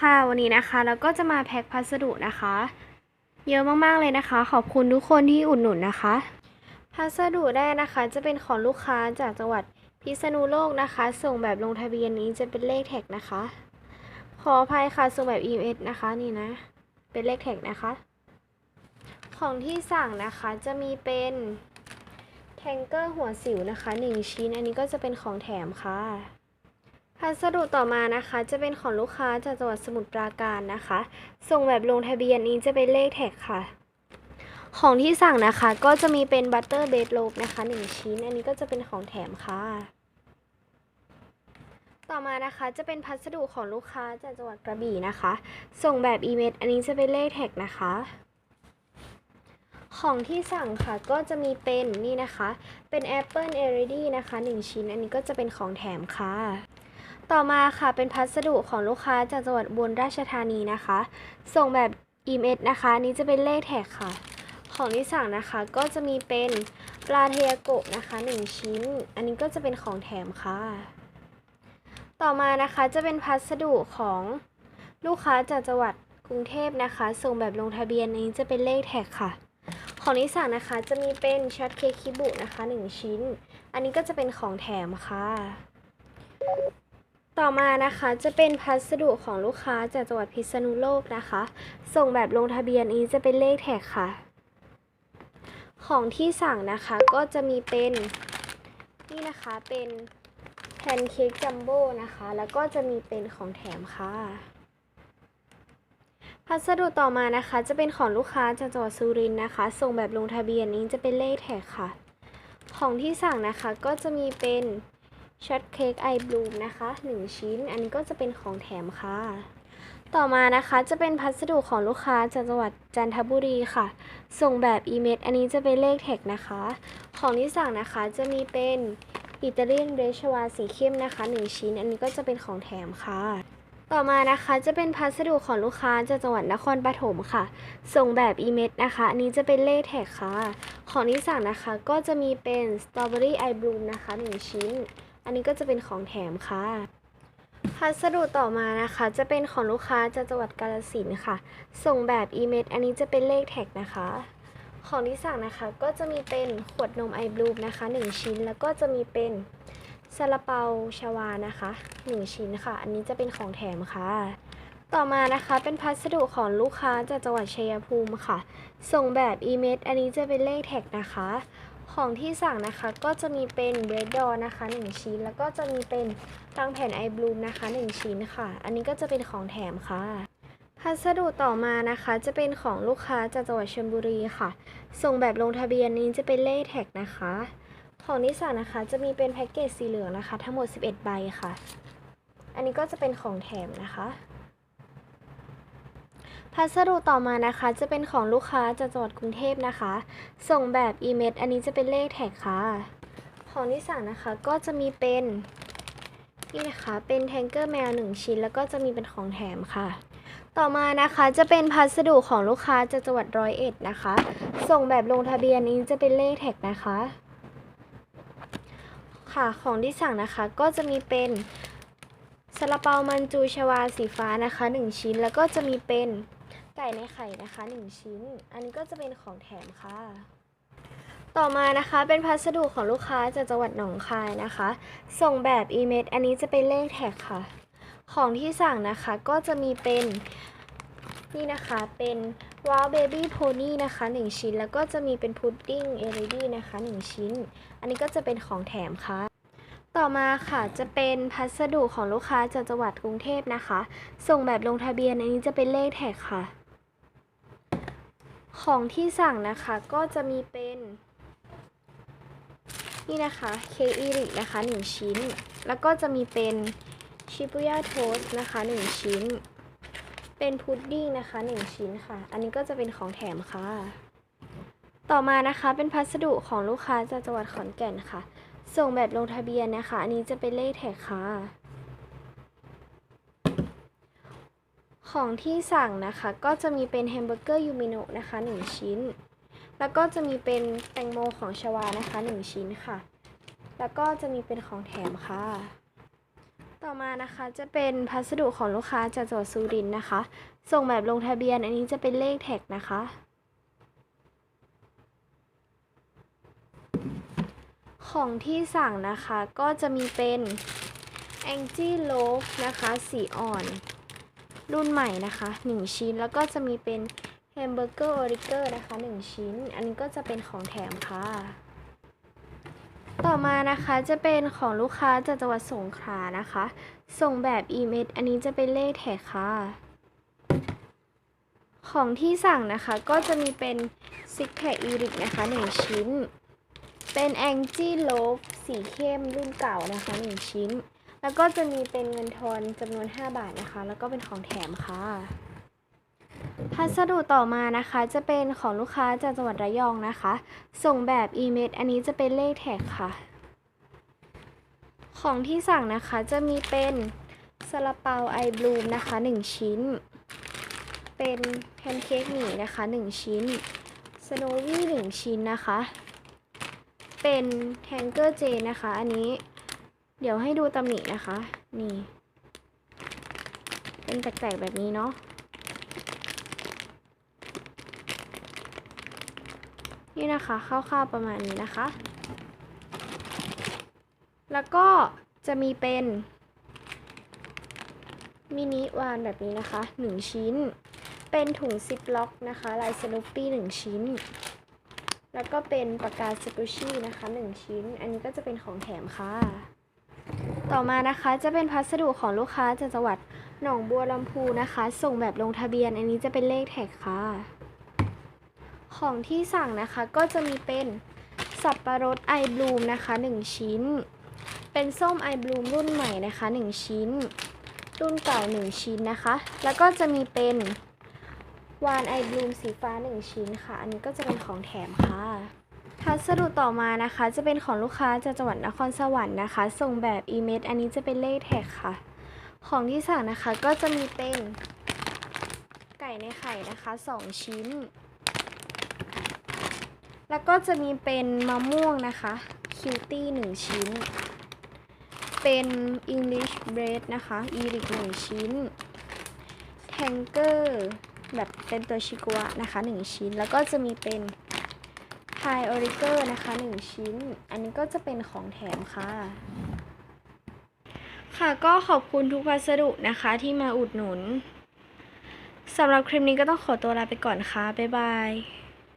ค่ะวันนี้นะคะเราก็จะมาแพ็คพัสดุนะคะ เยอะมากๆเลยนะคะ ขอบคุณทุกคนที่อุดหนุนนะคะ พัสดุแรกนะคะ จะเป็นของลูกค้าจากจังหวัดพิษณุโลกนะคะ ส่งแบบลงทะเบียนนี้จะเป็นเลขแท็กนะคะ ขออภัยค่ะส่งแบบ EMS นะคะนี่นะ เป็นเลขแท็กนะคะ ของที่สั่งนะคะจะมีเป็นแทงเกอร์หัวสิวนะคะ 1 ชิ้นอันนี้ก็จะเป็นของแถมค่ะ พัสดุต่อมานะคะจะเป็นของลูกค้าจากจังหวัดสมุทรปราการนะคะ ส่งแบบลงทะเบียนนี้จะเป็นเลขแท็กค่ะ ของที่สั่งนะคะก็จะมีเป็นบัตเตอร์เบดโลบนะคะ 1 ชิ้น อันนี้ก็จะเป็นของแถมค่ะ ต่อมานะคะจะเป็นพัสดุของลูกค้าจากจังหวัดกระบี่นะคะ ส่งแบบอีเมลอันนี้จะเป็นเลขแท็กนะคะของที่สั่งค่ะก็จะมีเป็นนี่นะคะ เป็น Apple a r e d y นะคะ 1 ชิ้น อันนี้ก็จะเป็นของแถมค่ะ ต่อมาค่ะเป็นพัสดุของลูกค้าจากจังหวัดอุบลราชธานีนะคะ ส่งแบบ EMS นะคะนี้จะเป็นเลขแท็กค่ะ ของที่สั่งนะคะก็จะมีเป็นปลาเทยาโกะนะคะ 1 ชิ้น อันนี้ก็จะเป็นของแถมค่ะ ต่อมานะคะจะเป็นพัสดุของลูกค้าจากจังหวัดกรุงเทพนะคะ ส่งแบบลงทะเบียนอันนี้จะเป็นเลขแท็กค่ะ ของที่สั่งนะคะจะมีเป็นช็อตเค้กคิบุนะคะ 1 ชิ้น อันนี้ก็จะเป็นของแถมค่ะ ต่อมานะคะจะเป็นพัสดุของลูกค้าจากจังหวัดพิษณุโลกนะคะ ส่งแบบลงทะเบียนนี้จะเป็นเลขแท็กค่ะ ของที่สั่งนะคะก็จะมีเป็นนี่นะคะเป็นแพนเค้กจัมโบ้นะคะ แล้วก็จะมีเป็นของแถมค่ะ พัสดุต่อมานะคะ จะเป็นของลูกค้าจากจังหวัดสุรินทร์นะคะ ส่งแบบลงทะเบียนนี้จะเป็นเลขแท็กค่ะ ของที่สั่งนะคะก็จะมีเป็น ช็อตเค้กไอบลูมนะคะ 1 ชิ้น อันนี้ก็จะเป็นของแถมค่ะ ต่อมานะคะจะเป็นพัสดุของลูกค้าจากจังหวัดจันทบุรีค่ะ ส่งแบบอีเมลอันนี้จะเป็นเลขแท็กนะคะ ของที่สั่งนะคะจะมีเป็นอิตาเลียนเรชวาสีเข้มนะคะ 1 ชิ้น อันนี้ก็จะเป็นของแถมค่ะ ต่อมานะคะจะเป็นพัสดุของลูกค้าจากจังหวัดนครปฐมค่ะ ส่งแบบอีเมลนะคะ อันนี้จะเป็นเลขแท็กค่ะ ของที่สั่งนะคะก็จะมีเป็นสตรอเบอรี่ไอบลูมนะคะ 1 ชิ้น อันนี้ก็จะเป็นของแถมค่ะ พัสดุต่อมานะคะ จะเป็นของลูกค้าจากจังหวัดกาฬสินค่ะ ส่งแบบอีเมลอันนี้จะเป็นเลขแท็กนะคะ ของที่สั่งนะคะก็จะมีเป็นขวดนมไอบลูมนะคะ 1 ชิ้นแล้วก็จะมีเป็นซาลาเปาชาวานะคะ 1 ชิ้นค่ะ อันนี้จะเป็นของแถมค่ะ ต่อมานะคะเป็นพัสดุของลูกค้าจากจังหวัดชัยภูมิค่ะ ส่งแบบอีเมลอันนี้จะเป็นเลขแท็กนะคะ ของที่สั่งนะคะก็จะมีเป็นเบรดดอนะคะ 1 ชิ้น แล้วก็จะมีเป็นรังแผ่นไอบลูมนะคะ 1 ชิ้นค่ะ อันนี้ก็จะเป็นของแถมค่ะ พัสดุต่อมานะคะจะเป็นของลูกค้าจากจังหวัดชลบุรีค่ะ ส่งแบบลงทะเบียนนี้จะเป็นเลขแท็กนะคะ ของที่สั่งนะคะจะมีเป็นแพ็กเกจสีเหลืองนะคะ ทั้งหมด 11 ใบค่ะ อันนี้ก็จะเป็นของแถมนะคะ พัสดุต่อมานะคะ จะเป็นของลูกค้าจากจังหวัดกรุงเทพนะคะ ส่งแบบอีเมลอันนี้จะเป็นเลขแท็กค่ะ ของที่สั่งนะคะก็จะมีเป็นนี่นะคะเป็นแทงเกอร์แมว 1 ชิ้น แล้วก็จะมีเป็นของแถมค่ะ ต่อมานะคะจะเป็นพัสดุของลูกค้าจากจังหวัดร้อยเอ็ดนะคะ ส่งแบบลงทะเบียนนี้จะเป็นเลขแท็กนะคะ ค่ะของที่สั่งนะคะก็จะมีเป็นซาลาเปามันจูชวาสีฟ้านะคะ 1 ชิ้นแล้วก็จะมีเป็น ไก่ในไข่นะคะ 1 ชิ้น อันนี้ก็จะเป็นของแถมค่ะ ต่อมานะคะเป็นพัสดุของลูกค้าจากจังหวัดหนองคายนะคะ ส่งแบบอีเมลอันนี้จะเป็นเลขแท็กค่ะ ของที่สั่งนะคะก็จะมีเป็นนี่นะคะเป็นว้าวเบบี้โพนี่นะคะ 1 ชิ้น แล้วก็จะมีเป็นพุดดิ้งเอริดี้นะคะ 1 ชิ้น อันนี้ก็จะเป็นของแถมค่ะ ต่อมาค่ะจะเป็นพัสดุของลูกค้าจากจังหวัดกรุงเทพนะคะ ส่งแบบลงทะเบียนอันนี้จะเป็นเลขแท็กค่ะ ของที่สั่งนะคะก็จะมีเป็น นี่นะคะเค้กอีรินะคะ 1 ชิ้น แล้วก็จะมีเป็นชิบุย่าโทสนะคะ 1 ชิ้น เป็นพุดดิ้งนะคะ 1 ชิ้นค่ะ อันนี้ก็จะเป็นของแถมค่ะ ต่อมานะคะเป็นพัสดุของลูกค้าจากจังหวัดขอนแก่นค่ะ ส่งแบบลงทะเบียนนะคะ อันนี้จะเป็นเลขแท็กค่ะ ของที่สั่งนะคะก็จะมีเป็นแฮมเบอร์เกอร์ยูมิโนะนะคะ 1 ชิ้น แล้วก็จะมีเป็นแตงโมของชวานะคะ 1 ชิ้นค่ะ แล้วก็จะมีเป็นของแถมค่ะ ต่อมานะคะจะเป็นพัสดุของลูกค้าจากจังหวัดสุรินทร์นะคะ ส่งแบบลงทะเบียนอันนี้จะเป็นเลขแท็กนะคะ ของที่สั่งนะคะก็จะมีเป็น a n g i l o a f นะคะ สีอ่อน รุ่นใหม่นะคะ 1 ชิ้นแล้วก็จะมีเป็น Hamburger o r i g e r นะคะ 1 ชิ้น อันนี้ก็จะเป็นของแถมค่ะ ต่อมานะคะจะเป็นของลูกค้าจากจังหวัดสงขลานะคะ ส่งแบบ e m a i l อันนี้จะเป็นเลขแท็กค่ะ ของที่สั่งนะคะก็จะมีเป็น Six Pack e r i c นะคะ 1 ชิ้น เป็น a n g i l o a f สีเข้มรุ่นเก่านะคะ 1 ชิ้น แล้วก็จะมีเป็นเงินทอนจำนวน 5 บาทนะคะ แล้วก็เป็นของแถมค่ะ พัสดุต่อมานะคะ จะเป็นของลูกค้าจากจังหวัดระยองนะคะ ส่งแบบ e m a i l อันนี้จะเป็นเลขแท็กค่ะ ของที่สั่งนะคะจะมีเป็นซาลาเปาไอบลูมนะคะ 1 ชิ้น เป็นแพนเค้กหมี่นะคะ 1 ชิ้น สโนวี่1ชิ้นนะคะ เป็นแทงเกอร์เจนะคะ อันนี้ เดี๋ยวให้ดูตำหนินะคะ นี่ เป็นแตกๆแบบนี้เนาะนี่นะคะคร่าวๆประมาณนี้นะคะ แล้วก็จะมีเป็นมินิวานแบบนี้นะคะ 1 ชิ้น เป็นถุงซิปล็อกนะคะ ลายสนุปปี้1ชิ้น แล้วก็เป็นปากกาสกูชี่นะคะ 1 ชิ้น อันนี้ก็จะเป็นของแถมค่ะ ต่อมานะคะจะเป็นพัสดุของลูกค้าจากจังหวัดหนองบัวลำพูนะคะ ส่งแบบลงทะเบียน อันนี้จะเป็นเลขแท็กค่ะ ของที่สั่งนะคะก็จะมีเป็นสับปะรดไอบลูมนะคะ 1 ชิ้น เป็นส้มไอบลูมรุ่นใหม่นะคะ 1 ชิ้น รุ่นเก่า1 ชิ้นนะคะ แล้วก็จะมีเป็นวานไอบลูมสีฟ้า 1 ชิ้นค่ะ อันนี้ก็จะเป็นของแถมค่ะ พัสดุต่อมานะคะ จะเป็นของลูกค้าจากจังหวัดนครสวรรค์นะคะ ส่งแบบอีเมลอันนี้จะเป็นเลขแท็กค่ะ ของที่สั่งนะคะก็จะมีเป็นไก่ในไข่นะคะ 2 ชิ้น แล้วก็จะมีเป็นมะม่วงนะคะคิวตี้หนึ่งชิ้น เป็น English bread นะคะอีริกหนึ่งชิ้นแทงเกอร์แบบเป็นตัวชิกัวนะคะ 1 ชิ้นแล้วก็จะมีเป็น พายออริเกอร์นะคะ 1 ชิ้น อันนี้ก็จะเป็นของแถมค่ะ ค่ะก็ขอบคุณทุกพัสดุนะคะที่มาอุดหนุนสำหรับคลิปนี้ก็ต้องขอตัวลาไปก่อนค่ะ บ๊ายบาย